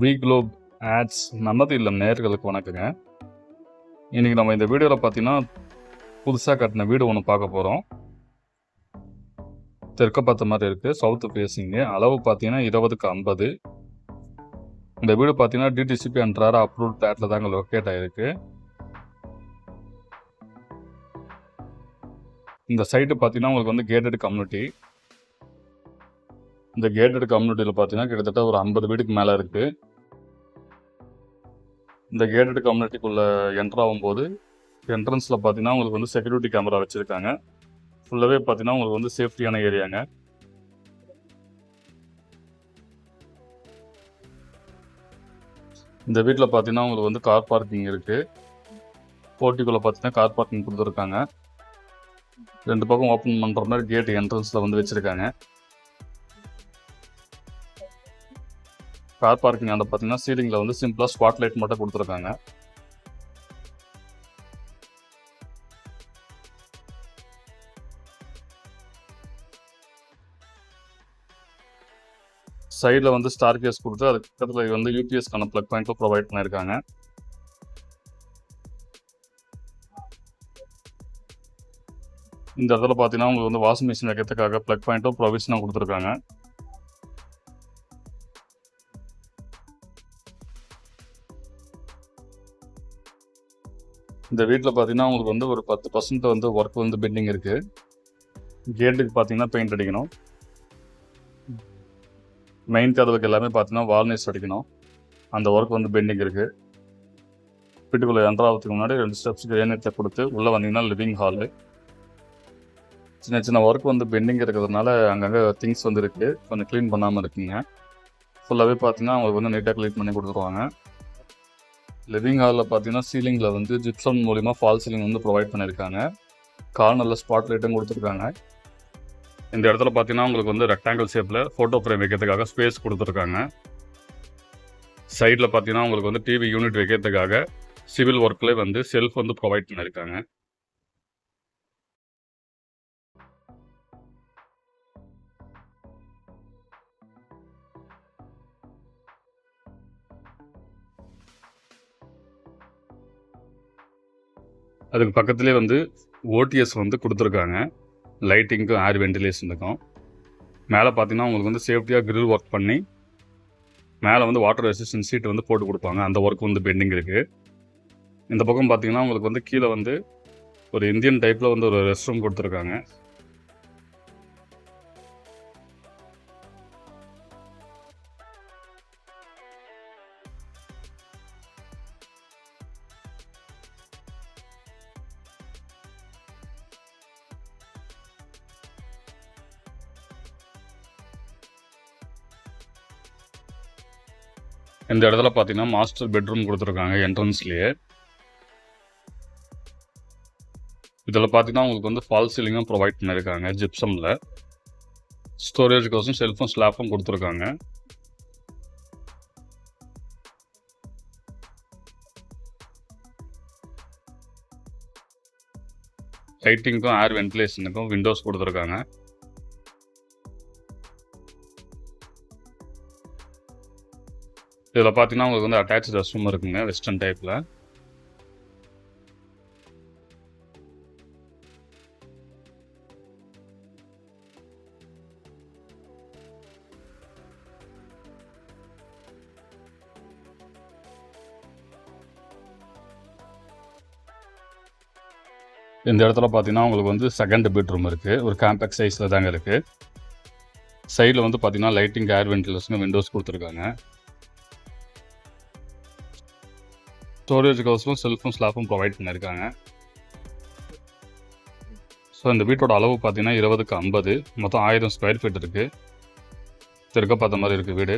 We Globe ads நல்லது இல்லை நேர்களுக்கு வணக்கங்க. இன்னைக்கு நம்ம இந்த வீடியோவில் பார்த்தீங்கன்னா புதுசாக கட்டின வீடு ஒன்று பார்க்க போகிறோம் தெற்க பார்த்த மாதிரி இருக்குது சவுத்து ஃபேஸிங்கு அளவு பார்த்தீங்கன்னா இருபதுக்கு ஐம்பது. இந்த வீடு பார்த்தீங்கன்னா டிடிசிபி அன்றார அப்ரூவ் பிளாட்டில் தாங்க லொக்கேட் ஆகிருக்கு இந்த சைட்டு பார்த்தீங்கன்னா உங்களுக்கு வந்து கேட்டட் கம்யூனிட்டி இந்த கேட்டட் கம்யூனிட்டியில் பார்த்தீங்கன்னா கிட்டத்தட்ட ஒரு ஐம்பது வீட்டுக்கு மேலே இருக்குது இந்த கேட்டட் கம்யூனிட்டிக்குள்ளே என்டர் ஆகும்போது என்ட்ரன்ஸில் பார்த்தீங்கன்னா உங்களுக்கு வந்து செக்யூரிட்டி கேமரா வச்சுருக்காங்க. ஃபுல்லாகவே பார்த்தீங்கன்னா உங்களுக்கு வந்து சேஃப்டியான ஏரியாங்க இந்த வீட்டில் பார்த்தீங்கன்னா உங்களுக்கு வந்து கார் பார்க்கிங் இருக்குது போட்டிக்குள்ளே பார்த்தீங்கன்னா கார் பார்க்கிங் கொடுத்துருக்காங்க. ரெண்டு பக்கம் ஓப்பன் பண்ணுற மாதிரி கேட் என்ட்ரன்ஸில் வந்து வச்சுருக்காங்க. கார் பார்க்கிங் அந்த பார்த்தீங்கன்னா சீலிங்கில் வந்து சிம்பிளாக ஸ்பாட் லைட் மட்டும் கொடுத்துருக்காங்க. சைடில் வந்து ஸ்டார் கேஸ் கொடுத்து அதுக்கு பக்கத்தில் வந்து யூபிஎஸ்க்கான ப்ளக் பாயிண்ட்டும் ப்ரொவைட் பண்ணியிருக்காங்க. இந்த இடத்துல பார்த்தீங்கன்னா உங்களுக்கு வந்து வாஷிங் மிஷின் வைக்கிறதுக்காக ப்ளக் பாயிண்ட்டும் ப்ரொவிஷனாக கொடுத்துருக்காங்க. இந்த வீட்டில் பார்த்தீங்கன்னா உங்களுக்கு வந்து ஒரு பத்து பர்சன்ட் வந்து ஒர்க் வந்து பெண்டிங் இருக்குது கேட்டுக்கு பார்த்தீங்கன்னா பெயிண்ட் அடிக்கணும். மெயின் கதவுக்கு எல்லாமே பார்த்தீங்கன்னா வால்நேஸ் அடிக்கணும். அந்த ஒர்க் வந்து பெண்டிங் இருக்குது வீட்டுக்குள்ளே என்டர் முன்னாடி ரெண்டு ஸ்டெப்ஸ் கிரேனேட்டை கொடுத்து உள்ளே வந்தீங்கன்னா லிவிங் ஹாலு சின்ன சின்ன ஒர்க் வந்து பெண்டிங் இருக்கிறதுனால அங்கங்கே திங்ஸ் வந்து இருக்குது கொஞ்சம் க்ளீன் பண்ணாமல் இருக்குங்க. ஃபுல்லாகவே பார்த்தீங்கன்னா அவங்களுக்கு வந்து நீட்டாக க்ளீன் பண்ணி கொடுத்துருவாங்க. லிவிங் ஹாலில் பார்த்தீங்கன்னா சீலிங்கில் வந்து ஜிப்சன் மூலிமா ஃபால் சீலிங் வந்து ப்ரொவைட் பண்ணியிருக்காங்க கார்னரில் ஸ்பாட் லைட்டும் கொடுத்துருக்காங்க. இந்த இடத்துல பார்த்தீங்கன்னா உங்களுக்கு வந்து ரெக்டாங்கிள் ஷேப்பில் ஃபோட்டோ ஃப்ரேம் வைக்கிறதுக்காக ஸ்பேஸ் கொடுத்துருக்காங்க. சைடில் பார்த்தீங்கன்னா உங்களுக்கு வந்து டிவி யூனிட் வைக்கிறதுக்காக சிவில் ஒர்க்லேயே வந்து செல்ஃப் வந்து ப்ரொவைட் பண்ணியிருக்காங்க. அதுக்கு பக்கத்துலேயே வந்து ஓடிஎஸ் வந்து கொடுத்துருக்காங்க. லைட்டிங்க்கும் ஏர் வென்டிலேஷனுக்கும் மேலே பார்த்தீங்கன்னா உங்களுக்கு வந்து சேஃப்டியாக கிரில் ஒர்க் பண்ணி மேலே வந்து வாட்டர் ரெசிஸ்டன்ஸ் சீட் வந்து போட்டு கொடுப்பாங்க. அந்த ஒர்க் வந்து பெண்டிங் இருக்குது இந்த பக்கம் பார்த்தீங்கன்னா உங்களுக்கு வந்து கீழே வந்து ஒரு இந்தியன் டைப்பில் வந்து ஒரு ரெஸ்ட் ரூம் கொடுத்துருக்காங்க. இந்த இடத்துல பார்த்தீங்கன்னா மாஸ்டர் பெட்ரூம் கொடுத்துருக்காங்க என்ட்ரன்ஸ்லேயே இதில் பார்த்தீங்கன்னா உங்களுக்கு வந்து ஃபால் சீலிங்கும் ப்ரொவைட் பண்ணியிருக்காங்க ஜிப்சமில் ஸ்டோரேஜ்க்கோசம் செல்ஃபும் ஸ்லாப்பும் கொடுத்துருக்காங்க. லைட்டிங்க்கும் ஏர் வென்டிலேஷனுக்கும் விண்டோஸ் கொடுத்துருக்காங்க. இதில் பார்த்தீங்கன்னா உங்களுக்கு வந்து அட்டாச் ரெஸ்ட் ரூம் இருக்குங்க வெஸ்டர்ன் டைப்பில் இந்த இடத்துல பார்த்தீங்கன்னா உங்களுக்கு வந்து செகண்ட் பெட்ரூம் இருக்குது ஒரு காம்பேக்ட் சைஸில் தாங்க இருக்குது சைடில் வந்து பார்த்தீங்கன்னா லைட்டிங் ஏர் வென்டிலேஷன் விண்டோஸ் கொடுத்துருக்காங்க. ஸ்டோரேஜ் ஹவுஸும் செல்ஃபும் ஸ்லாப்பும் ப்ரொவைட் பண்ணியிருக்காங்க. ஸோ இந்த வீட்டோட அளவு பார்த்தீங்கன்னா இருபதுக்கு ஐம்பது. மொத்தம் ஆயிரம் ஸ்கொயர் ஃபீட் இருக்குது திருக்க பார்த்த மாதிரி இருக்குது வீடு.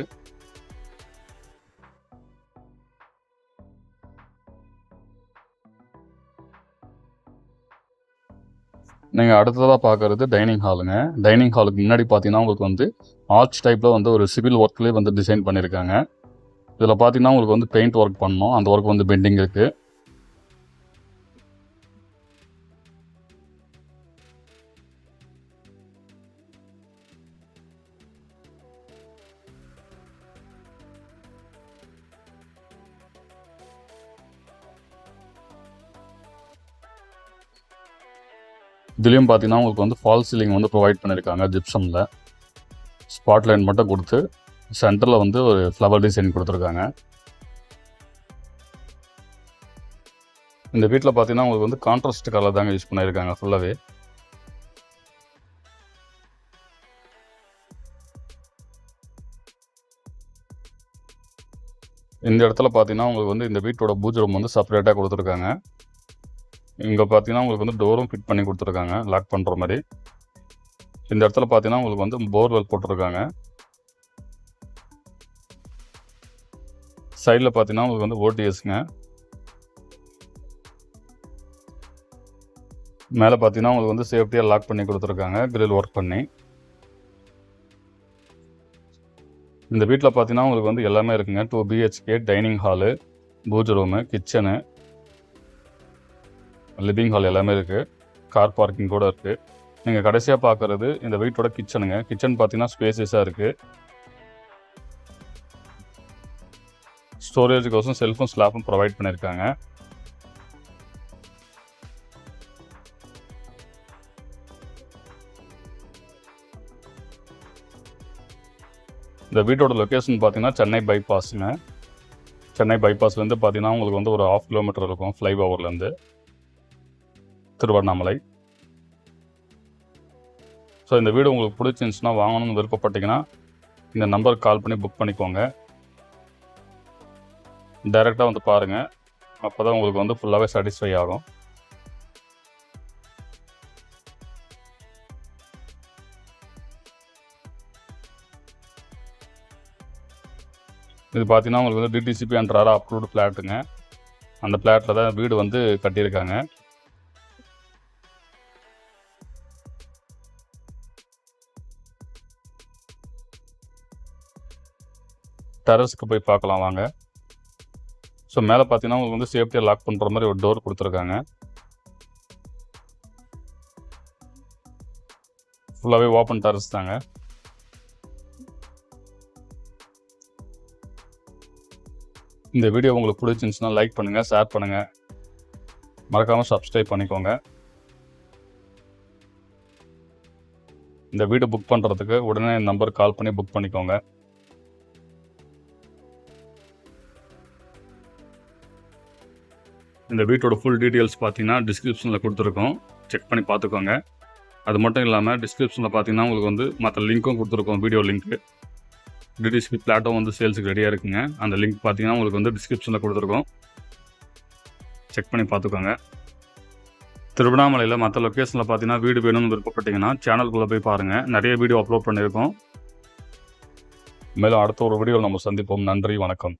நீங்கள் அடுத்ததாக பார்க்குறது டைனிங் ஹாலுங்க டைனிங் ஹாலுக்கு முன்னாடி பார்த்தீங்கன்னா உங்களுக்கு வந்து ஆர்ச் டைப்பில் வந்து ஒரு சிவில் ஒர்க்லேயே வந்து டிசைன் பண்ணியிருக்காங்க. இதில் பார்த்தீங்கன்னா உங்களுக்கு வந்து பெயிண்ட் ஒர்க் பண்ணணும். அந்த ஒர்க் வந்து பெண்டிங் இருக்குது இதுலேயும் பார்த்தீங்கன்னா உங்களுக்கு வந்து ஃபால் சீலிங் வந்து ப்ரொவைட் பண்ணியிருக்காங்க ஜிப்சமில் ஸ்பாட் லைன் மட்டும் கொடுத்து சென்டரில் வந்து ஒரு ஃப்ளவர் டிசைன் கொடுத்துருக்காங்க. இந்த வீட்டில் பார்த்தீங்கன்னா உங்களுக்கு வந்து கான்ட்ராஸ்ட் கலர் தாங்க யூஸ் பண்ணியிருக்காங்க ஃபுல்லாகவே இந்த இடத்துல பார்த்தீங்கன்னா உங்களுக்கு வந்து இந்த வீட்டோட பூஜை ரூம் வந்து செப்பரேட்டாக கொடுத்துருக்காங்க. இங்கே பார்த்தீங்கன்னா உங்களுக்கு வந்து டோரும் ஃபிட் பண்ணி கொடுத்துருக்காங்க லாக் பண்ணுற மாதிரி. இந்த இடத்துல பார்த்தீங்கன்னா உங்களுக்கு வந்து போர்வெல் போட்டிருக்காங்க. சைடில் பார்த்தீங்கன்னா உங்களுக்கு வந்து ஓடிஎஸ்ங்க. மேலே பார்த்தீங்கன்னா உங்களுக்கு வந்து சேஃப்டியாக லாக் பண்ணி கொடுத்துருக்காங்க கிரில் ஒர்க் பண்ணி. இந்த வீட்டில் பார்த்தீங்கன்னா உங்களுக்கு வந்து எல்லாமே இருக்குங்க. Two BHK dining hall pooja room kitchen. Living hall எல்லாமே இருக்குது கார் பார்க்கிங் கூட இருக்குது நீங்கள் கடைசியாக பார்க்குறது இந்த வீட்டோட கிச்சனுங்க. கிச்சன் பார்த்தீங்கன்னா ஸ்பேசியஸாக இருக்குது ஸ்டோரேஜுக்கோசம் செல்ஃபும் ஸ்லாப்பும் ப்ரொவைட் பண்ணியிருக்காங்க இந்த வீட்டோட லொக்கேஷன் பார்த்தீங்கன்னா சென்னை பைபாஸுங்க சென்னை பைபாஸ்லேருந்து பார்த்தீங்கன்னா உங்களுக்கு வந்து ஒரு ஆஃப் கிலோமீட்டர் இருக்கும் ஃப்ளை ஓவர்லேருந்து திருவண்ணாமலை. ஸோ இந்த வீடு உங்களுக்கு பிடிச்சிருந்துச்சுன்னா வாங்கணும்னு விருப்பப்பட்டீங்கன்னா இந்த நம்பருக்கு கால் பண்ணி புக் பண்ணிக்கோங்க. டைரெக்டாக வந்து பாருங்கள் அப்போ தான் உங்களுக்கு வந்து ஃபுல்லாகவே சாட்டிஸ்ஃபை ஆகும். இது பார்த்தீங்கன்னா உங்களுக்கு வந்து டிடிசிபி அண்ட் ராரா அப்ரூவ்டு ஃப்ளாட்டுங்க அந்த ஃப்ளாட்டில் தான் வீடு வந்து கட்டியிருக்காங்க. டெரஸ்க்கு போய் பார்க்கலாம் வாங்க. ஸோ மேலே பார்த்தீங்கன்னா உங்களுக்கு வந்து சேஃப்டியாக லாக் பண்ணுற மாதிரி ஒரு டோர் கொடுத்துருக்காங்க. ஃபுல்லாகவே ஓப்பன் டெரஸ் தாங்க. இந்த வீடியோ உங்களுக்கு பிடிச்சிருந்துச்சுன்னா லைக் பண்ணுங்கள் ஷேர் பண்ணுங்கள் மறக்காமல் சப்ஸ்கிரைப் பண்ணிக்கோங்க. இந்த வீடு புக் பண்ணுறதுக்கு உடனே நம்பர் நம்பருக்கு கால் பண்ணி புக் பண்ணிக்கோங்க. இந்த வீட்டோட ஃபுல் டீட்டெயில்ஸ் பார்த்தீங்கன்னா டிஸ்கிரிப்ஷனில் கொடுத்துருக்கோம். செக் பண்ணி பார்த்துக்கோங்க அது மட்டும் இல்லாமல் டிஸ்கிரிப்ஷனில் பார்த்தீங்கன்னா உங்களுக்கு வந்து மற்ற லிங்க்கும் கொடுத்துருக்கோம் வீடியோ லிங்க்கு டிடிசிபி பிளாட்டும் வந்து சேல்ஸுக்கு ரெடியாக இருக்குங்க. அந்த லிங்க் பார்த்தீங்கன்னா உங்களுக்கு வந்து டிஸ்கிரிப்ஷனில் கொடுத்துருக்கோம். செக் பண்ணி பார்த்துக்கோங்க திருவண்ணாமலையில் மற்ற லொக்கேஷனில் பார்த்தீங்கன்னா வீடு வேணும்னு விருப்பப்பட்டீங்கன்னா சேனலுக்குள்ளே போய் பாருங்கள் நிறைய வீடியோ அப்லோட் பண்ணியிருக்கோம். மேலும் அடுத்த ஒரு வீடியோவில் நம்ம சந்திப்போம். நன்றி வணக்கம்.